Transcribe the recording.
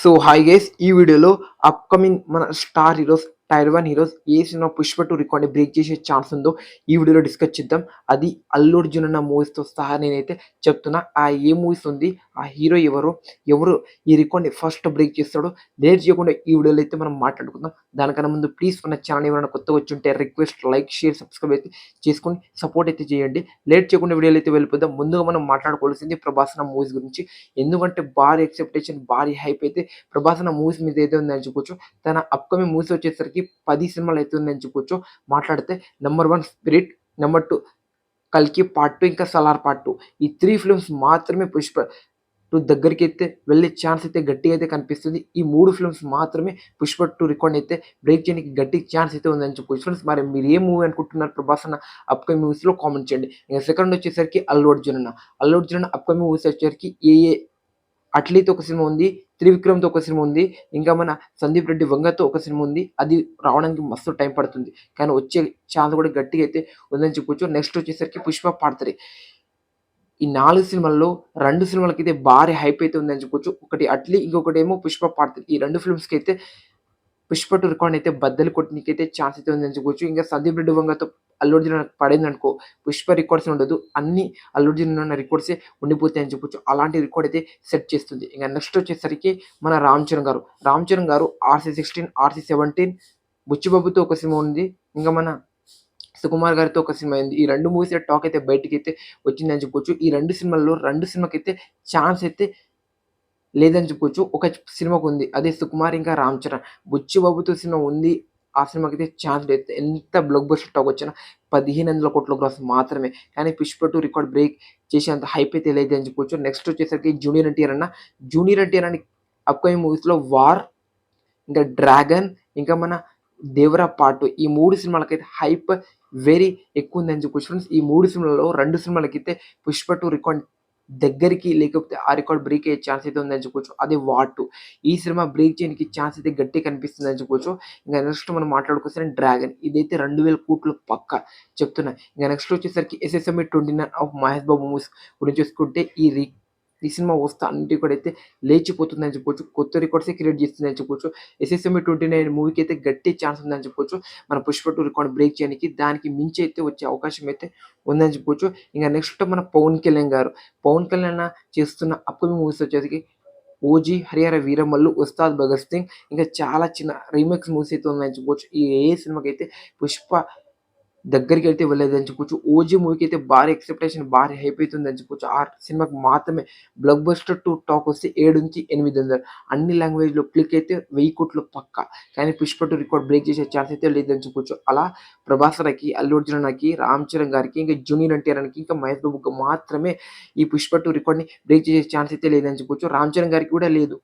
So hi guys ఈ వీడియోలో upcoming మన star heroes tier one heroes ఏ cinema Pushpa two record break చేసే chance ఉందో ఈ వీడియోలో డిస్కస్ చేద్దాం. అది అల్లు అర్జున్ అన్న మూవీస్తో సహా నేనైతే చెప్తున్నా. ఆ ఏ మూవీస్ ఉంది ఆ హీరో ఎవరు? ఎవరు ఈ రికార్డ్ని ఫస్ట్ బ్రేక్ చేస్తాడో? లేట్ చేయకుండా ఈ వీడియోలో అయితే మనం మాట్లాడుకుందాం. దానికన్నా ముందు ప్లీజ్ మన ఛానల్ ఎవరైనా కొత్తగా వచ్చి ఉంటే రిక్వెస్ట్ లైక్ షేర్ సబ్స్క్రైబ్ అయితే చేసుకొని సపోర్ట్ అయితే చేయండి. లేట్ చేయకుండా వీడియోలు అయితే వెళ్ళిపోదాం. ముందుగా మనం మాట్లాడుకోవాల్సింది ప్రభాసన మూవీస్ గురించి. ఎందుకంటే భారీ ఎక్సెప్టేషన్ భారీ హైప్ అయితే ప్రభాసన మూవీస్ మీద అయితే ఉందని చెప్పుకోవచ్చు తన అప్కమింగ్ మూవీస్ వచ్చేసరికి పది సినిమాలు అయితే ఉందని చెప్పుకోవచ్చు మాట్లాడితే number one Spirit number two కల్కి పార్ట్ టూ ఇంకా సలార్ పార్ట్ టూ ఈ త్రీ ఫిల్మ్స్ మాత్రమే పుష్ప టూ దగ్గరికి అయితే వెళ్ళే ఛాన్స్ అయితే గట్టిగా అయితే కనిపిస్తుంది. ఈ మూడు ఫిల్మ్స్ మాత్రమే పుష్ప టూ రికార్డ్ అయితే బ్రేక్ చేయడానికి గట్టి ఛాన్స్ అయితే ఉందని చెప్పొచ్చు. ఫ్రెండ్స్ మరి మీరు ఏ మూవీ అనుకుంటున్నారు? ప్రభాస్ అన్న అప్కమింగ్ మూవీస్లో కామెంట్ చేయండి. ఇంకా సెకండ్ వచ్చేసరికి అల్లు అర్జున్ అన్న. అల్లు అర్జున్ అన్న అప్కమింగ్ మూవీస్ వచ్చేసరికి ఏ ఏ అట్లీతో ఒక సినిమా ఉంది త్రివిక్రమ్తో ఒక సినిమా ఉంది ఇంకా మన సందీప్ రెడ్డి వంగతో ఒక సినిమా ఉంది అది రావడానికి మస్తు టైం పడుతుంది. కానీ వచ్చే ఛాన్స్ కూడా గట్టిగా అయితే ఉందని చెప్పొచ్చు. నెక్స్ట్ వచ్చేసరికి పుష్ప పాడతారు ఈ నాలుగు సినిమాల్లో రెండు సినిమాలకి అయితే భారీ హైప్ అయితే ఉందని చెప్పొచ్చు. ఒకటి అట్లీ ఇంకొకటి ఏమో పుష్ప పాడతారు ఈ రెండు ఫిల్మ్స్కి అయితే పుష్ప టూ రికార్డ్ అయితే బద్దలు కొట్టడానికి ఛాన్స్ అయితే ఉందని చెప్పొచ్చు. ఇంకా సందీప్ రెడ్డి వంగతో అల్లు అర్జున్ పడింది అనుకో పుష్ప రికార్డ్స్ ఉండదు. అన్ని అల్లు అర్జున్ ఉన్న రికార్డ్సే ఉండిపోతాయి అని చెప్పొచ్చు. అలాంటి రికార్డ్ అయితే సెట్ చేస్తుంది. ఇంకా నెక్స్ట్ వచ్చేసరికి మన రామ్ చరణ్ గారు. రామ్ చరణ్ గారు ఆర్సీ సిక్స్టీన్ ఆర్సీ సెవెంటీన్ బుచ్చిబాబుతో ఒక సినిమా ఉంది. ఇంకా మన సుకుమార్ గారితో ఒక సినిమా అయింది. ఈ రెండు మూవీస్ టాక్ అయితే బయటికి అయితే వచ్చిందని చెప్పుకోవచ్చు. ఈ రెండు సినిమాల్లో రెండు సినిమాకి అయితే ఛాన్స్ అయితే లేదని చెప్పుకోవచ్చు. ఒక సినిమాకు ఉంది. అదే సుకుమార్ ఇంకా రామ్ చరణ్. బుచ్చిబాబుతో సినిమా ఉంది. ఆ సినిమాకి అయితే ఛాన్స్ లేదు. ఎంత బ్లాక్ బస్టర్ టాక్ వచ్చినా పదిహేను వందల కోట్ల గ్రాస్ మాత్రమే. కానీ పుష్ప టూ రికార్డ్ బ్రేక్ చేసేంత హైప్ అయితే లేదు అని చెప్పుకోవచ్చు. నెక్స్ట్ వచ్చేసరికి జూనియర్ ఎన్టీఆర్ అన్న. జూనియర్ ఎన్టీఆర్ అని అప్కమింగ్ మూవీస్లో వార్ ఇంకా డ్రాగన్ ఇంకా మన దేవరా పార్ట్ ఈ మూడు సినిమాలకైతే హైప్ వెరీ ఎక్కువ ఉందని చెప్పుకోవచ్చు ఫ్రెండ్స్ ఈ మూడు సినిమాలలో రెండు సినిమాలకైతే పుష్ప టూ రికార్డ్ దగ్గరికి లేకపోతే ఆ రికార్డ్ బ్రేక్ అయ్యే ఛాన్స్ అయితే ఉందని చెప్పుకోవచ్చు అదే వాటు. ఈ సినిమా బ్రేక్ చేయడానికి ఛాన్స్ అయితే గట్టి కనిపిస్తుంది అని చెప్పుకోవచ్చు ఇంకా నెక్స్ట్ మనం మాట్లాడుకొస్తే డ్రాగన్ ఇదైతే రెండు వేల కోట్లు పక్క చెప్తున్నా. ఇంకా నెక్స్ట్ వచ్చేసరికి SSMB twenty nine of Mahesh Babu movies గురించి చూసుకుంటే ఈ రీ ఈ సినిమా వస్తా అన్నిటి కూడా అయితే లేచిపోతుందని చెప్పొచ్చు. కొత్త రికార్డ్సే క్రియేట్ చేస్తుందని చెప్పొచ్చు. ఎస్ఎస్ఎంఈ ట్వంటీ నైన్ మూవీకి అయితే గట్టి ఛాన్స్ ఉందని చెప్పొచ్చు. మన పుష్ప టూ రికార్డ్ బ్రేక్ చేయడానికి దానికి మించి అయితే వచ్చే అవకాశం అయితే ఉందని చెప్పొచ్చు. ఇంకా నెక్స్ట్ మన పవన్ కళ్యాణ్ గారు. పవన్ కళ్యాణ్ చేస్తున్న అప్కమింగ్ మూవీస్ వచ్చేసరికి ఓజీ హరిహర వీరమల్లు ఉస్తాద్ భగత్ సింగ్. ఇంకా చాలా చిన్న రీమేక్స్ మూవీస్ అయితే ఉన్నాయని చెప్పొచ్చు. ఈ ఏ సినిమాకి అయితే పుష్ప దగ్గరికి వెళ్తే వెళ్ళేదని చెప్పొచ్చు. ఓజీ మూవీకి అయితే భారీ ఎక్స్పెక్టేషన్ భారీ హైప్ అవుతుందని చెప్పొచ్చు. ఆ సినిమాకి మాత్రమే బ్లగ్ బస్టర్ టు టాక్ వస్తే ఏడు నుంచి ఎనిమిది వందలు. అన్ని లాంగ్వేజ్లో క్లిక్ అయితే వెయ్యి కోట్లు పక్క. కానీ పుష్ప టూ రికార్డ్ బ్రేక్ చేసే ఛాన్స్ అయితే లేదని చెప్పొచ్చు. అలా ప్రభాసరాకి అల్లు అర్జునకి రామ్ చరణ్ గారికి ఇంకా జూనియర్ ఎన్టీఆర్కి ఇంకా మహేష్ బాబుకి మాత్రమే ఈ పుష్ప టూ రికార్డ్ని బ్రేక్ చేసే ఛాన్స్ అయితే లేదని చెప్పొచ్చు. రామ్ చరణ్ గారికి కూడా లేదు.